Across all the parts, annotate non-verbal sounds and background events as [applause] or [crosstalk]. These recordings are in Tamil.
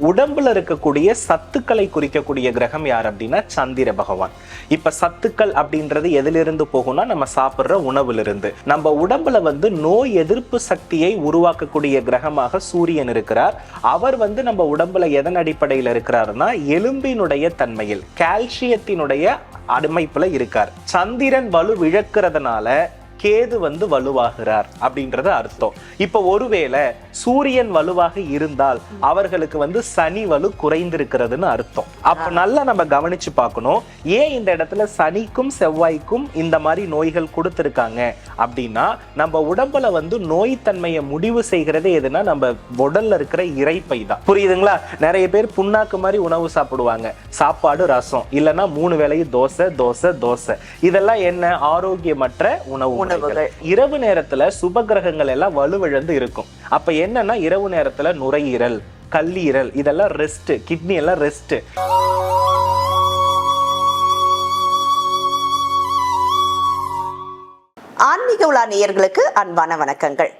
உடம்புல இருக்கக்கூடிய சத்துக்களை குறிக்கக்கூடிய கிரகம் யார் அப்படின்னா சந்திர பகவான். இப்ப சத்துக்கள் அப்படின்றது எதிலிருந்து போகும்னா நம்ம சாப்பிட்ற உணவுல இருந்து நம்ம உடம்புல வந்து நோய் எதிர்ப்பு சக்தியை உருவாக்கக்கூடிய கிரகமாக சூரியன் இருக்கிறார். அவர் வந்து நம்ம உடம்புல எதன் அடிப்படையில் இருக்கிறாருன்னா எலும்பினுடைய தன்மையில் கால்சியத்தினுடைய அடிமைப்புல இருக்கார். சந்திரன் வலு இழக்கிறதுனால கேது வந்து வலுவாகிறார் அப்படின்றது அர்த்தம். இப்ப ஒருவேளை சூரியன் வலுவாக இருந்தால் அவர்களுக்கு வந்து சனி வலு குறைந்திருக்கிறதுன்னு அர்த்தம். அப்ப நல்லா நம்ம கவனிச்சு பார்க்கணும். ஏன் இந்த இடத்துல சனிக்கும் செவ்வாய்க்கும் இந்த மாதிரி நோய்கள் கொடுத்திருக்காங்க? அப்படின்னா நம்ம உடம்புல வந்து நோய் தன்மையை முடிவு செய்கிறதே எதுனா நம்ம உடல்ல இருக்கிற இறைப்பை தான். புரியுதுங்களா? நிறைய பேர் புண்ணாக்கு மாதிரி உணவு சாப்பிடுவாங்க. சாப்பாடு ரசம். இல்லைன்னா மூணு வேளையும் தோசை தோசை தோசை. இதெல்லாம் என்ன? ஆரோக்கியமற்ற உணவு. உணவுகள். இரவு நேரத்துல சுப கிரகங்கள் எல்லாம் வலுவிழந்து இருக்கும். அப்ப என்னன்னா இரவு நேரத்துல நுரையீரல் கல்லீரல் இதெல்லாம் ரெஸ்ட் கிட்னி எல்லாம் ரெஸ்ட் ஆன்மீக உலா நேயர்களுக்கு அன்பான வணக்கங்கள்.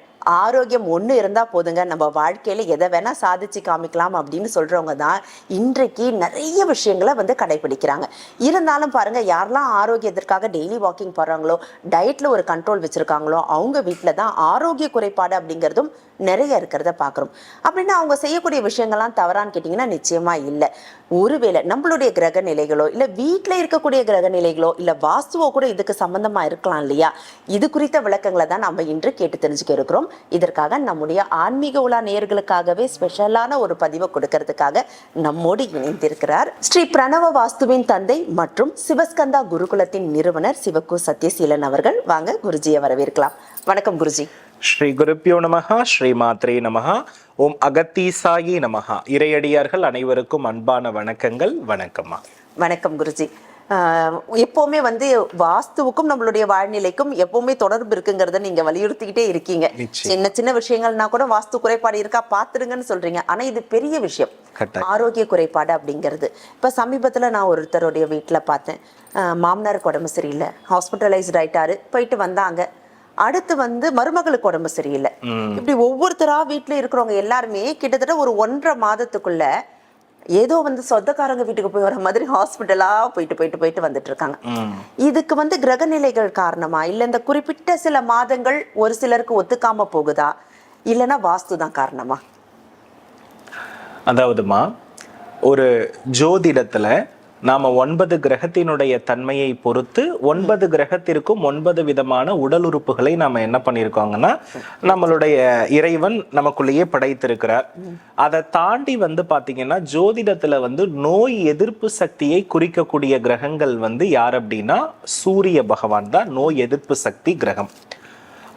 ஆரோக்கியம் ஒன்று இருந்தால் போதுங்க. நம்ம வாழ்க்கையில் எதை வேணால் சாதிச்சு காமிக்கலாம் அப்படின்னு சொல்கிறவங்க தான் இன்றைக்கு நிறைய விஷயங்களை வந்து கடைபிடிக்கிறாங்க. இருந்தாலும் பாருங்கள் யாரெல்லாம் ஆரோக்கியத்திற்காக டெய்லி வாக்கிங் போகிறாங்களோ டயட்டில் ஒரு கண்ட்ரோல் வச்சுருக்காங்களோ அவங்க வீட்டில் தான் ஆரோக்கிய குறைபாடு அப்படிங்கிறதும் நிறைய இருக்கிறத பார்க்குறோம் அப்படின்னா அவங்க செய்யக்கூடிய விஷயங்கள்லாம் தவறான்னு கேட்டிங்கன்னா நிச்சயமாக இல்லை. ஒருவேளை நம்மளுடைய கிரக நிலைகளோ இல்லை வீட்டில் இருக்கக்கூடிய கிரக நிலைகளோ இல்லை வாஸ்துவோ கூட இதுக்கு சம்மந்தமாக இருக்கலாம் இல்லையா? இது குறித்த விளக்கங்களை தான் நம்ம இன்று கேட்டு தெரிஞ்சுக்க இருக்கிறோம். இதற்காக நம்முடைய ஆன்மீக உலா நேயர்களுக்காகவே ஸ்பெஷலான ஒரு பதிவை கொடுக்கறதுக்காக நம்மோடு இணைந்திருக்கிறார். ஸ்ரீ பிரணவ வாஸ்துவின் தந்தை மற்றும் சிவஸ்கந்தா குருகுலத்தின் நிறுவனர் சிவகு சத்யசீலன் அவர்கள். வாங்க குருஜியை வரவேற்கலாம். வணக்கம் குருஜி. ஸ்ரீ குருப்பியோ நமஹா ஸ்ரீ மாத்ரே நமஹா ஓம் அகத்தீசாயி நமஹா. இறையடியார்கள் அனைவருக்கும் அன்பான வணக்கங்கள். வணக்கம்மா. வணக்கம் குருஜி. எப்பவுமே வந்து வாஸ்துவுக்கும் நம்மளுடைய வாழ்நிலைக்கும் எப்பவுமே தொடர்பு இருக்குங்கிறத நீங்க வலியுறுத்திக்கிட்டே இருக்கீங்க. சின்ன சின்ன விஷயங்கள்னா கூட வாஸ்து குறைபாடு இருக்கா பாத்துருங்கன்னு சொல்றீங்க. ஆனா இது பெரிய விஷயம். ஆரோக்கிய குறைபாடு அப்படிங்கிறது. இப்ப சமீபத்துல நான் ஒருத்தருடைய வீட்டுல பார்த்தேன். மாமனாருக்கு உடம்பு சரியில்லை. ஹாஸ்பிட்டலைஸ்ட் ஆயிட்டாரு. போயிட்டு வந்தாங்க. அடுத்து வந்து மருமகளுக்கு உடம்பு சரியில்லை. இப்படி ஒவ்வொருத்தரா வீட்டுல இருக்கிறவங்க எல்லாருமே கிட்டத்தட்ட ஒரு ஒன்றரை மாதத்துக்குள்ள ஏதோ வந்து சொந்தக்காரங்க வீட்டுக்கு போய் வர மாதிரி ஹாஸ்பிட்டலா போயிட்டு போயிட்டு போயிட்டு வந்துட்டு இருக்காங்க. ம். இதுக்கு வந்து கிரகநிலைகள் காரணமா? இல்ல இந்த குறிப்பிட்ட சில மாதங்கள் ஒரு சிலருக்கு ஒத்துக்காம போகுதா? இல்லைன்னா வாஸ்து தான் காரணமா? அதாவதுமா ஒரு ஜோதிடத்துல நாம ஒன்பது கிரகத்தினுடைய தன்மையை பொறுத்து ஒன்பது கிரகத்திற்கும் ஒன்பது விதமான உடல் உறுப்புகளை நாம என்ன பண்ணியிருக்கோங்கன்னா நம்மளுடைய இறைவன் நமக்குள்ளேயே படைத்திருக்கிறார். அதை தாண்டி வந்து பாத்தீங்கன்னா ஜோதிடத்துல வந்து நோய் எதிர்ப்பு சக்தியை குறிக்கக்கூடிய கிரகங்கள் வந்து யார் அப்படின்னா சூரிய பகவான் தான் நோய் எதிர்ப்பு சக்தி கிரகம்.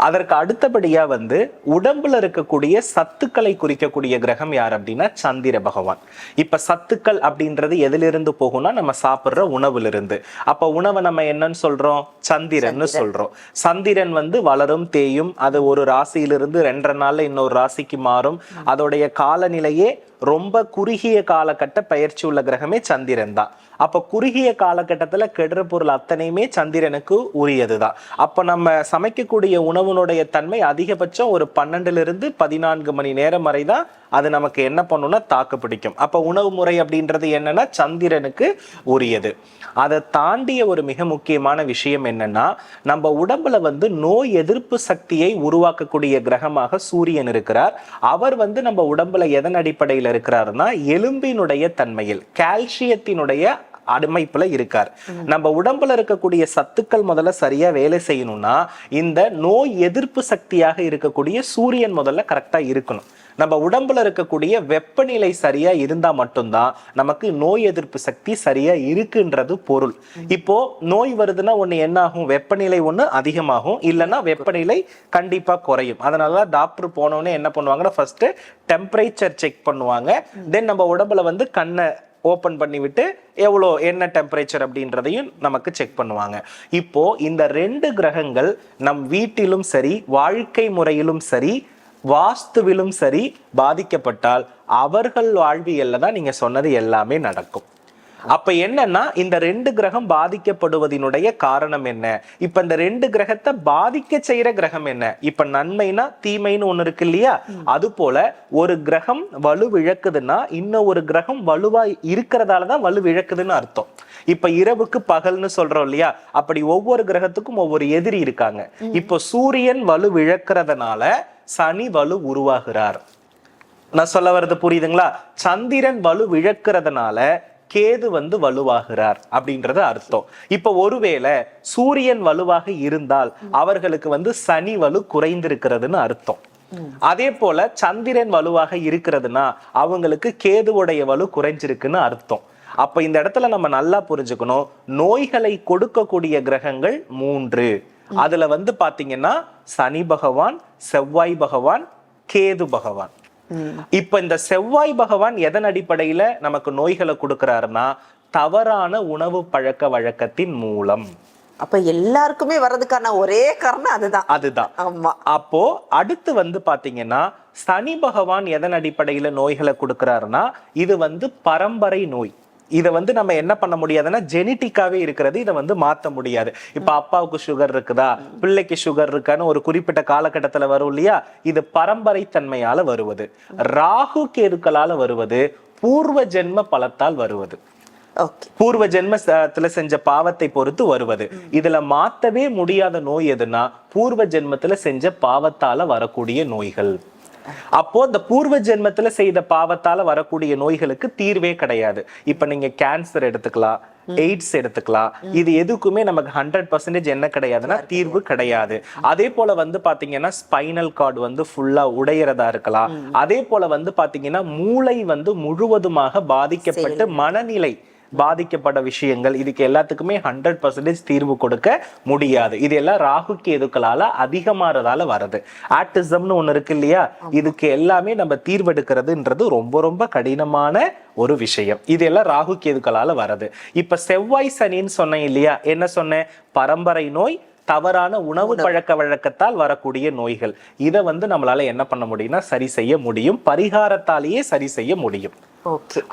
அதற்கு அடுத்தபடியா வந்து உடம்புல இருக்கக்கூடிய சத்துக்களை குறிக்கக்கூடிய கிரகம் யார் அப்படின்னா சந்திர பகவான். இப்ப சத்துக்கள் அப்படின்றது எதிலிருந்து போகும்னா நம்ம சாப்பிடுற உணவுல இருந்து அப்ப உணவை நம்ம என்னன்னு சொல்றோம்? சந்திரன்னு சொல்றோம். சந்திரன் வந்து வளரும் தேயும். அது ஒரு ராசியிலிருந்து ரெண்டரை நாள்ல இன்னொரு ராசிக்கு மாறும். அதோடைய காலநிலையே ரொம்ப குறுகிய காலகட்ட பயிற்சி உள்ள கிரகமே சந்திரன் தான். அப்போ குறுகிய காலகட்டத்தில் கெடுற பொருள் அத்தனையுமே சந்திரனுக்கு உரியது தான் அப்போ நம்ம சமைக்கக்கூடிய உணவுனுடைய தன்மை அதிகபட்சம் ஒரு பன்னெண்டுலேருந்து பதினான்கு மணி நேரம் வரை தான் அது நமக்கு என்ன பண்ணும்னா தாக்கு பிடிக்கும். அப்ப உணவு முறை அப்படின்றது என்னன்னா சந்திரனுக்கு உரியது. அதை தாண்டிய ஒரு மிக முக்கியமான விஷயம் என்னன்னா நம்ம உடம்புல வந்து நோய் எதிர்ப்பு சக்தியை உருவாக்கக்கூடிய கிரகமாக சூரியன் இருக்கிறார். அவர் வந்து நம்ம உடம்புல எதன் அடிப்படையில் இருக்கிறாருன்னா எலும்பினுடைய தன்மையில் கால்சியத்தினுடைய அமைப்புல இருக்கார். நம்ம உடம்புல இருக்கக்கூடிய சத்துக்கள் முதல்ல சரியா வேலை செய்யணும்னா இந்த நோய் எதிர்ப்பு சக்தியாக இருக்கக்கூடிய சூரியன் முதல்ல கரெக்டா இருக்கணும். நம்ம உடம்புல இருக்கக்கூடிய வெப்பநிலை சரியா இருந்தா மட்டும்தான் நமக்கு நோய் எதிர்ப்பு சக்தி சரியா இருக்குன்றது பொருள். இப்போ நோய் வருதுன்னா ஒண்ணு என்ன ஆகும் வெப்பநிலை ஒண்ணு அதிகமாகும். இல்லைன்னா வெப்பநிலை கண்டிப்பா குறையும். அதனாலதான் டாக்டர் போனோடனே என்ன பண்ணுவாங்கன்னா ஃபர்ஸ்ட் டெம்பரேச்சர் செக் பண்ணுவாங்க. தென் நம்ம உடம்புல வந்து கண்ணை ஓப்பன் பண்ணிவிட்டு எவ்வளோ என்ன டெம்பரேச்சர் அப்படின்றதையும் நமக்கு செக் பண்ணுவாங்க. இப்போ இந்த ரெண்டு கிரகங்கள் நம் வீட்டிலும் சரி வாழ்க்கை முறையிலும் சரி வாஸ்துவிலும் சரி பாதிக்கப்பட்டால் அவர்கள் வாழ்வியல்ல தான் நீங்க சொன்னது எல்லாமே நடக்கும். அப்ப என்னன்னா இந்த ரெண்டு கிரகம் பாதிக்கப்படுவதனுடைய காரணம் என்ன? இப்ப இந்த ரெண்டு கிரகத்தை பாதிக்க செய்யற கிரகம் என்ன? இப்ப நன்மைனா தீமைன்னு ஒண்ணு இருக்கு இல்லையா? அது போல ஒரு கிரகம் வலு இழக்குதுன்னா இன்னும் ஒரு கிரகம் வலுவா இருக்கிறதால தான் வலு இழக்குதுன்னு அர்த்தம். இப்ப இரவுக்கு பகல்னு சொல்றோம் இல்லையா? அப்படி ஒவ்வொரு கிரகத்துக்கும் ஒவ்வொரு எதிரி இருக்காங்க. இப்போ சூரியன் வலு இழக்கிறதுனால சனி வலு உருவாகிறார். நான் சொல்ல வர்றது புரியுதுங்களா? சந்திரன் வலு இழக்கிறதுனால கேது வந்து வலுவாகிறார் அப்படின்றது அர்த்தம். இப்ப ஒருவேளை சூரியன் வலுவாக இருந்தால் அவர்களுக்கு வந்து சனி வலு குறைந்திருக்கிறதுன்னு அர்த்தம். அதே போல சந்திரன் வலுவாக இருக்கிறதுனா அவங்களுக்கு கேதுவுடைய வலு குறைஞ்சிருக்குன்னு அர்த்தம். அப்ப இந்த இடத்துல நம்ம நல்லா புரிஞ்சுக்கணும். நோய்களை கொடுக்கக்கூடிய கிரகங்கள் மூன்று. அதுல வந்து பாத்தீங்கன்னா சனி பகவான் செவ்வாய் பகவான் கேது பகவான். இப்ப இந்த செவ்வாய் பகவான் எதன் அடிப்படையில நமக்கு நோய்களை கொடுக்கறாருன்னா தவறான உணவு பழக்க வழக்கத்தின் மூலம். அப்ப எல்லாருக்குமே வர்றதுக்கான ஒரே காரணம் அதுதான். அதுதான். ஆமா. அப்போ அடுத்து வந்து பாத்தீங்கன்னா சனி பகவான் எதன் அடிப்படையில நோய்களை கொடுக்கறாருன்னா இது வந்து பரம்பரை நோய். இதை வந்து நம்ம என்ன பண்ண முடியாதுன்னா ஜெனட்டிக்காவே இருக்கிறது இதை வந்து மாத்த முடியாது. இப்ப அப்பாவுக்கு சுகர் இருக்குதா? பிள்ளைக்கு சுகர் இருக்கான்னு ஒரு குறிப்பிட்ட காலகட்டத்துல வரும் இல்லையா? இது பரம்பரை தன்மையால வருவது. ராகு கேதுக்களால வருவது பூர்வ ஜென்ம பலத்தால் வருவது. பூர்வ ஜென்மத்துல செஞ்ச பாவத்தை பொறுத்து வருவது. இதுல மாத்தவே முடியாத நோய் எதுனா பூர்வ ஜென்மத்துல செஞ்ச பாவத்தால வரக்கூடிய நோய்கள். அப்போ இந்த பூர்வ ஜென்மத்துல செய்த பாவத்தால வரக்கூடிய நோய்களுக்கு தீர்வே கிடையாது. இப்ப நீங்க கேன்சர் எடுத்துக்கலாம் எய்ட்ஸ் எடுத்துக்கலாம். இது எதுக்குமே நமக்கு ஹண்ட்ரட் பர்சன்டேஜ் என்ன கிடையாதுன்னா தீர்வு கிடையாது. அதே போல வந்து பாத்தீங்கன்னா ஸ்பைனல் கார்டு வந்து ஃபுல்லா உடையறதா இருக்கலாம். அதே போல வந்து பாத்தீங்கன்னா மூளை வந்து முழுவதுமாக பாதிக்கப்பட்டு மனநிலை பாதிக்கப்பட்ட விஷயங்கள் இதுக்கு எல்லாத்துக்குமே ஹண்ட்ரட் பர்சன்டேஜ் தீர்வு கொடுக்க முடியாது. இது எல்லாம் ராகு கேதுக்களால அதிகமாறதால வருது. ஆட்டிசம்னு ஒண்ணு இருக்கு இல்லையா? இதுக்கு எல்லாமே நம்ம தீர்வெடுக்கிறதுன்றது ரொம்ப ரொம்ப கடினமான ஒரு விஷயம். இது எல்லாம் ராகு கேதுக்களால வருது. இப்ப செவ்வாய் சனின்னு சொன்னேன் இல்லையா? என்ன சொன்னேன்? பரம்பரை நோய் தவறான உணவு பழக்க வழக்கத்தால் வரக்கூடிய நோய்கள். இதை வந்து நம்மளால என்ன பண்ண முடியும்னா சரி செய்ய முடியும். பரிகாரத்தாலேயே சரி செய்ய முடியும்.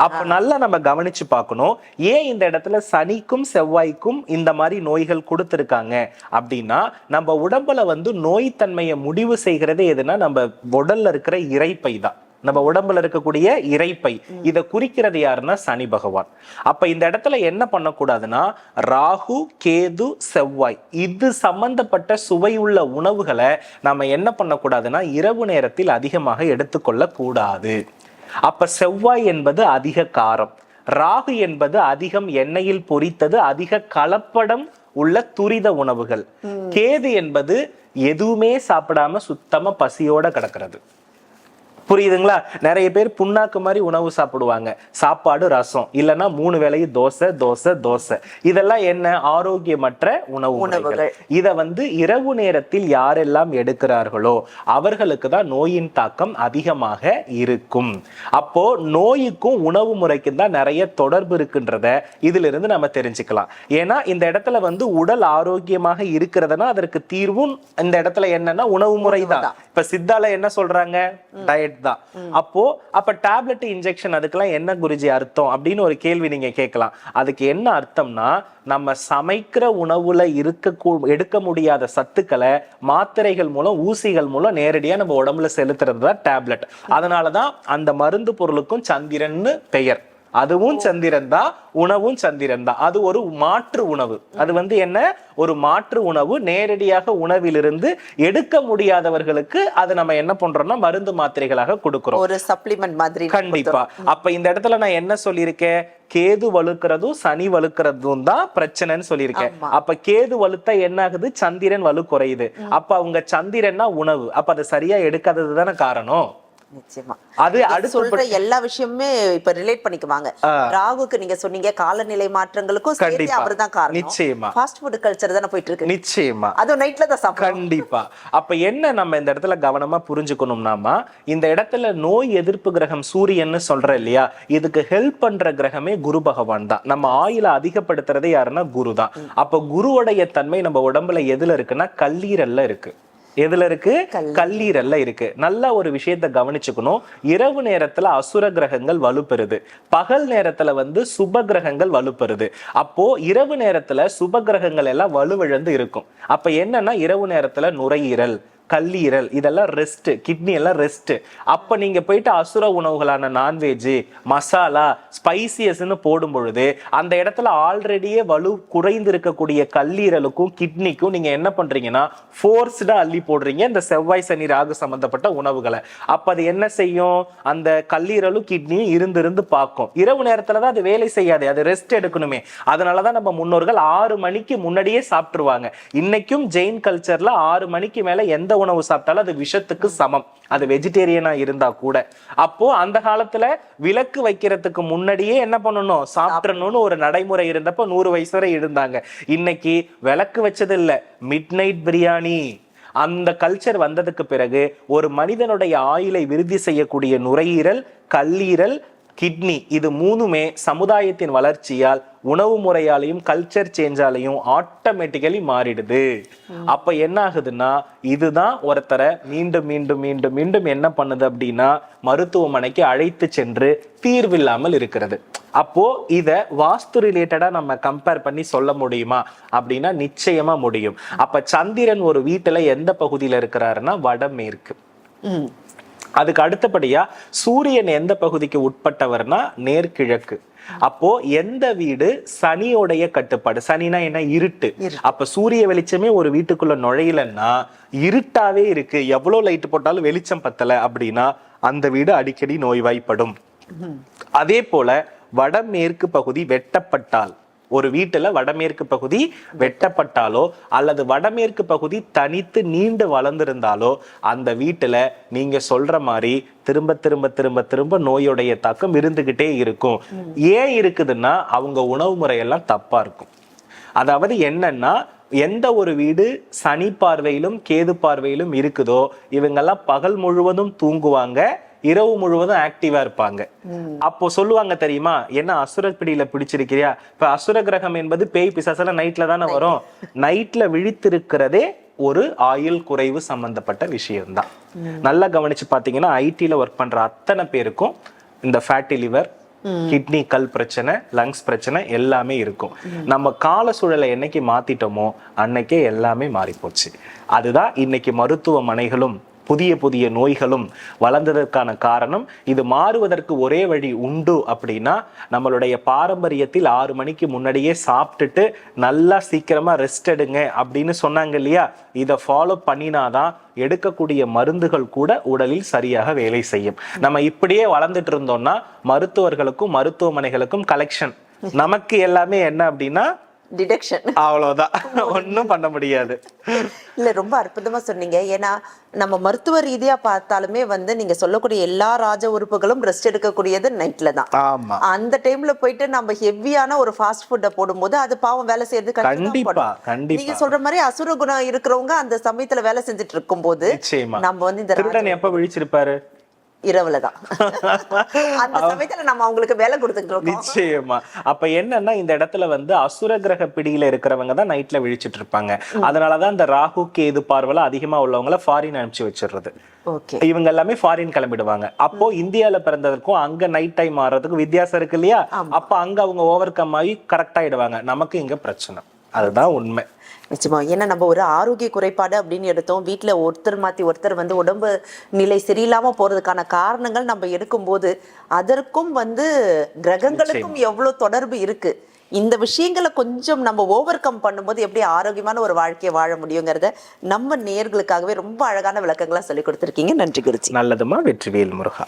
அப்ப நல்லா நம்ம கவனிச்சு பார்க்கணும். ஏன் இந்த இடத்துல சனிக்கும் செவ்வாய்க்கும் இந்த மாதிரி நோய்கள் கொடுத்திருக்காங்க? அப்படின்னா நம்ம உடம்புல வந்து நோய் தன்மையை முடிவு செய்கிறதே எதுனா நம்ம உடல்ல இருக்கிற இறைப்பை தான். நம்ம உடம்புல இருக்கக்கூடிய இறைப்பை. இத குறிக்கிறது யாருன்னா சனி பகவான். அப்ப இந்த இடத்துல என்ன பண்ணக்கூடாதுன்னா ராகு கேது செவ்வாய் இது சம்பந்தப்பட்ட சுவையுள்ள உணவுகளை நம்ம என்ன பண்ணக்கூடாதுன்னா இரவு நேரத்தில் அதிகமாக எடுத்துக்கொள்ள கூடாது அப்ப செவ்வாய் என்பது அதிக காரம். ராகு என்பது அதிகம் எண்ணெயில் பொரித்தது அதிக கலப்படம் உள்ள துரித உணவுகள். கேது என்பது எதுவுமே சாப்பிடாம சுத்தமா பசியோட கிடக்கிறது. புரியுதுங்களா? நிறைய பேர் புண்ணாக்கு மாதிரி உணவு சாப்பிடுவாங்க. சாப்பாடு ரசம். இல்லைன்னா மூணு வேளையும் தோசை தோசை தோசை. இதெல்லாம் என்ன? ஆரோக்கியமற்ற உணவு உணவுகள் உணவுகள். இத வந்து இரவு நேரத்தில் யாரெல்லாம் எடுக்கிறார்களோ அவர்களுக்கு தான் நோயின் தாக்கம் அதிகமாக இருக்கும். அப்போ நோய்க்கும் உணவு முறைக்கும் தான் நிறைய தொடர்பு இருக்குன்றத இதுல இருந்து நம்ம தெரிஞ்சுக்கலாம். ஏன்னா இந்த இடத்துல வந்து உடல் ஆரோக்கியமாக இருக்கிறதுனா அதற்கு தீர்வும் இந்த இடத்துல என்னன்னா உணவு முறை தான். இப்ப சித்தால என்ன சொல்றாங்க? டயட் தான். அப்போ அப்ப டேப்லெட் இன்ஜெக்ஷன் அதுக்கெல்லாம் என்ன குருஜி அர்த்தம்? அப்படின்னு ஒரு கேள்வி நீங்க கேட்கலாம். அதுக்கு என்ன அர்த்தம்னா நம்ம சமைக்கிற உணவுல இருக்க எடுக்க முடியாத சத்துக்களை மாத்திரைகள் மூலம் ஊசிகள் மூலம் நேரடியா நம்ம உடம்புல செலுத்துறது தான் டேப்லெட் அதனாலதான் அந்த மருந்து பொருளுக்கும் சந்திரன்னு பெயர். அதுவும் சந்திரன் தான் உணவும் சந்திரன் தான் அது ஒரு மாற்று உணவு. அது வந்து என்ன? ஒரு மாற்று உணவு. நேரடியாக உணவிலிருந்து எடுக்க முடியாதவர்களுக்கு அதை நம்ம என்ன பண்றோம்னா மருந்து மாத்திரைகளாக கொடுக்கிறோம். ஒரு சப்ளிமெண்ட் மாதிரி கண்டிப்பா. அப்ப இந்த இடத்துல நான் என்ன சொல்லியிருக்கேன்? கேது வலுக்கிறதும் சனி வலுக்கிறதும் தான் பிரச்சனைன்னு சொல்லியிருக்கேன். அப்ப கேது வலுத்தா என்ன ஆகுது சந்திரன் வலு குறையுது அப்ப அவங்க சந்திரன்னா உணவு. அப்ப அதை சரியா எடுக்காதது தானே காரணம்? நிச்சயமா. அது அடுத்து சொல்ற எல்லா விஷயமுமே இப்ப ரிலேட் பண்ணிக்குவாங்க. ராகுக்கு நீங்க சொன்னீங்க காலநிலை மாற்றங்களுக்கும் சேர்த்து கண்டிப்பா. அவர்தான் காரணம். நிச்சயமா. ஃபாஸ்ட் ஃபுட் கல்ச்சர் தானே போயிட்டு இருக்கு நிச்சயமா. அதுவும் நைட்ல தான் சாப்பிடுறோம். கண்டிப்பா. அப்ப என்ன நம்ம இந்த இடத்துல கவனமா புரிஞ்சுக்கணும்னாமா இந்த இடத்துல நோய் எதிர்ப்பு கிரகம் சூரியன்னு சொல்ற இல்லையா? இதுக்கு ஹெல்ப் பண்ற கிரகமே குரு பகவான் தான். நம்ம ஆயுள அதிகப்படுத்துறதே யாருன்னா குரு தான். அப்ப குருவுடைய தன்மை நம்ம உடம்புல எதுல இருக்குன்னா கல்லீரல்ல இருக்கு. எதுல இருக்கு? கல்லீரல்ல. இருக்கு. நல்ல ஒரு விஷயத்தை கவனிச்சுக்கணும். இரவு நேரத்துல அசுர கிரகங்கள் வலுப்பெறுது. பகல் நேரத்துல வந்து சுப கிரகங்கள் வலுப்பெறுது. அப்போ இரவு நேரத்துல சுப கிரகங்கள் எல்லாம் வலுவிழந்து இருக்கும். அப்ப என்னன்னா இரவு நேரத்துல நுரையீரல். கல்லீரல் இதெல்லாம் ரெஸ்ட் கிட்னி எல்லாம் ரெஸ்ட் அப்ப நீங்க போயிட்டு அசுர உணவுகளான நான்வெஜ் மசாலா ஸ்பைசியஸ்னு போடும் பொழுது அந்த இடத்துல ஆல்ரெடியே வலு குறைந்து இருக்கக்கூடிய கல்லீரலுக்கும் கிட்னிக்கும் நீங்க என்ன பண்றீங்கன்னா ஃபோர்ஸ்டா அள்ளி போடுறீங்க இந்த செவ்வாய் சனி ராகு சம்பந்தப்பட்ட உணவுகளை. அப்ப அது என்ன செய்யும்? அந்த கல்லீரலும் கிட்னியும் இருந்திருந்து பார்க்கும். இரவு நேரத்துல தான் அது வேலை செய்யாது அது ரெஸ்ட் எடுக்கணுமே. அதனாலதான் நம்ம முன்னோர்கள் ஆறு மணிக்கு முன்னாடியே சாப்பிட்டுருவாங்க. இன்னைக்கும் ஜெயின் கல்ச்சர்ல ஆறு மணிக்கு மேல எந்த உணவு சாப்பிட்டாலும் அது விஷத்துக்கு சமம். அது வெஜிடேரியனா இருந்தா கூட. அப்போ அந்த காலத்துல விளக்கு வைக்கிறதுக்கு முன்னாடியே என்ன பண்ணணும்? சாப்பிடணும்னு ஒரு நடைமுறை இருந்தப்ப நூறு வயசு வரை இருந்தாங்க. இன்னைக்கு விளக்கு வச்சது இல்ல மிட் நைட் பிரியாணி அந்த கல்ச்சர் வந்ததுக்கு பிறகு ஒரு மனிதனுடைய ஆயுளை விருதி செய்யக்கூடிய நுரையீரல் கல்லீரல் கிட்னி இது மூணுமே சமுதாயத்தின் வளர்ச்சியால் உணவு முறையாலையும் கல்ச்சர் சேஞ்சாலையும் ஆட்டோமேட்டிக்கலி மாறிடுது. அப்ப என்ன ஆகுதுன்னா இதுதான் ஒருத்தரை மீண்டும் மீண்டும் மீண்டும் மீண்டும் என்ன பண்ணுது அப்படின்னா மருத்துவமனைக்கு அழைத்து சென்று தீர்வில்லாமல் இருக்கிறது. அப்போ இத வாஸ்து ரிலேட்டடா நம்ம கம்பேர் பண்ணி சொல்ல முடியுமா? அப்படின்னா நிச்சயமா முடியும். அப்ப சந்திரன் ஒரு வீட்டுல எந்த பகுதியில இருக்கிறாருன்னா வடமேற்கு. அதுக்கு அடுத்தபடியா சூரியன் எந்த பகுதிக்கு உட்பட்டவர்னா நேர்கிழக்கு. அப்போ எந்த வீடு சனியோடைய கட்டுப்பாடு? சனினா என்ன? இருட்டு. அப்ப சூரிய வெளிச்சமே ஒரு வீட்டுக்குள்ள நுழையலன்னா இருட்டாவே இருக்கு. எவ்வளவு லைட் போட்டாலும் வெளிச்சம் பத்தல அப்படின்னா அந்த வீடு அடிக்கடி நோய்வாய்ப்படும். அதே போல வடமேற்கு பகுதி வெட்டப்பட்டால் ஒரு வீட்டுல வடமேற்கு பகுதி வெட்டப்பட்டாலோ அல்லது வடமேற்கு பகுதி தனித்து நீண்டு வளர்ந்திருந்தாலோ அந்த வீட்டுல நீங்க சொல்ற மாதிரி திரும்ப திரும்ப திரும்ப திரும்ப நோயுடைய தாக்கம் இருந்துகிட்டே இருக்கும். ஏன் இருக்குதுன்னா அவங்க உணவு முறையெல்லாம் தப்பா இருக்கும். அதாவது என்னன்னா எந்த ஒரு வீடு சனி பார்வையிலும் கேது பார்வையிலும் இருக்குதோ இவங்கெல்லாம் பகல் முழுவதும் தூங்குவாங்க. இரவு முழுவதும் ஆக்டிவா இருப்பாங்க. அப்போ சொல்லுவாங்க தெரியுமா? என்ன அசுர பிடியில பிடிச்சிருக்கிறியா? இப்ப அசுர கிரகம் என்பது பேய் பிசாசெல்லாம் நைட்ல தானே வரும். நைட்ல விழித்திருக்கிறதே ஒரு ஆயுள் குறைவு சம்பந்தப்பட்ட விஷயம்தான். நல்லா கவனிச்சு பாத்தீங்கன்னா ஐடில ஒர்க் பண்ற அத்தனை பேருக்கும் இந்த ஃபேட்டி லிவர் கிட்னி கல் பிரச்சனை லங்ஸ் பிரச்சனை எல்லாமே இருக்கும். நம்ம கால சூழலை என்னைக்கு மாத்திட்டோமோ அன்னைக்கே எல்லாமே மாறி போச்சு அதுதான் இன்னைக்கு மருத்துவமனைகளும் புதிய புதிய நோய்களும் வளர்ந்ததற்கான காரணம் இது மாறுவதற்கு ஒரே வழி உண்டு அப்படின்னா நம்மளுடைய பாரம்பரியத்தில் ஆறு மணிக்கு முன்னாடியே சாப்பிட்டுட்டு நல்லா சீக்கிரமா ரெஸ்ட் எடுங்க அப்படின்னு சொன்னாங்க இல்லையா? இதை ஃபாலோ பண்ணினாதான் எடுக்கக்கூடிய மருந்துகள் கூட உடலில் சரியாக வேலை செய்யும். நம்ம இப்படியே வளர்ந்துட்டு இருந்தோம்னா மருத்துவர்களுக்கும் மருத்துவமனைகளுக்கும் கலெக்ஷன் [laughs] நமக்கு எல்லாமே என்ன அப்படின்னா டிடக்ஷன் அவ்வளவுதான். [laughs] ஒண்ணும் பண்ண முடியாது. இல்ல ரொம்ப அற்புதமா சொன்னீங்க. ஏன்னா நம்ம மருத்துவ ரீதியா பார்த்தாலுமே வந்து நீங்க சொல்லக்கூடிய எல்லா ராஜ உறுப்புகளும் ரெஸ்ட் எடுக்கக்கூடியது நைட்ல தான். ஆமா. அந்த டைம்ல போயிட்டு நம்ம ஹெவியான ஒரு ஃபாஸ்ட் ஃபுட்டை போடும்போது அது பாவம் வேலை செய்யறது கஷ்டம் தான் கண்டிப்பா படும். கண்டிப்பா. நீங்க சொல்ற மாதிரி அசுர குணம் இருக்கிறவங்க அந்த சமயத்துல வேலை செஞ்சுட்டு இருக்கும்போது நம்ம வந்து இந்த திருடன் எப்ப விழிச்சிருப்பாரு? இரவுல தான் [laughs] அந்த சமயத்துல நம்ம அவங்களுக்கு வேலை கொடுத்துட்டு இருக்கோம். நிச்சயமா. அப்ப என்னன்னா இந்த இடத்துல வந்து அசுர கிரக பிடியில இருக்கிறவங்க தான் நைட்ல விழிச்சிட்டு இருப்பாங்க. அதனாலதான் இந்த ராகு கேது பார்வல அதிகமா உள்ளவங்கள ஃபாரின் அனுப்பிச்சு வச்சிடுறது. இவங்க எல்லாமே ஃபாரின் கிளம்பிடுவாங்க. அப்போ இந்தியால பிறந்ததற்கும் அங்க நைட் டைம் மாறுறதுக்கும் வித்தியாசம் இருக்கு இல்லையா? அப்ப அங்க அவங்க ஓவர் கம் ஆகி கரெக்ட் ஆயிடுவாங்க. நமக்கு இங்க பிரச்சனை. அதுதான் உண்மை. நிச்சயமா. ஏன்னா நம்ம ஒரு ஆரோக்கிய குறைபாடு அப்படின்னு எடுத்தோம். வீட்ல ஒருத்தர் மாத்தி ஒருத்தர் வந்து உடம்பு நிலை சரியில்லாம போறதுக்கான காரணங்கள் நம்ம எடுக்கும்போது அதற்கும் வந்து கிரகங்களுக்கும் எவ்வளவு தொடர்பு இருக்கு? இந்த விஷயங்களை கொஞ்சம் நம்ம ஓவர் கம் பண்ணும்போது எப்படி ஆரோக்கியமான ஒரு வாழ்க்கையை வாழ முடியுங்கிறத நம்ம நேர்களுக்காகவே ரொம்ப அழகான விளக்கங்களா சொல்லி கொடுத்துருக்கீங்க. நன்றி குருஜி. நல்லதுமா? வெற்றிவேல் முருகா.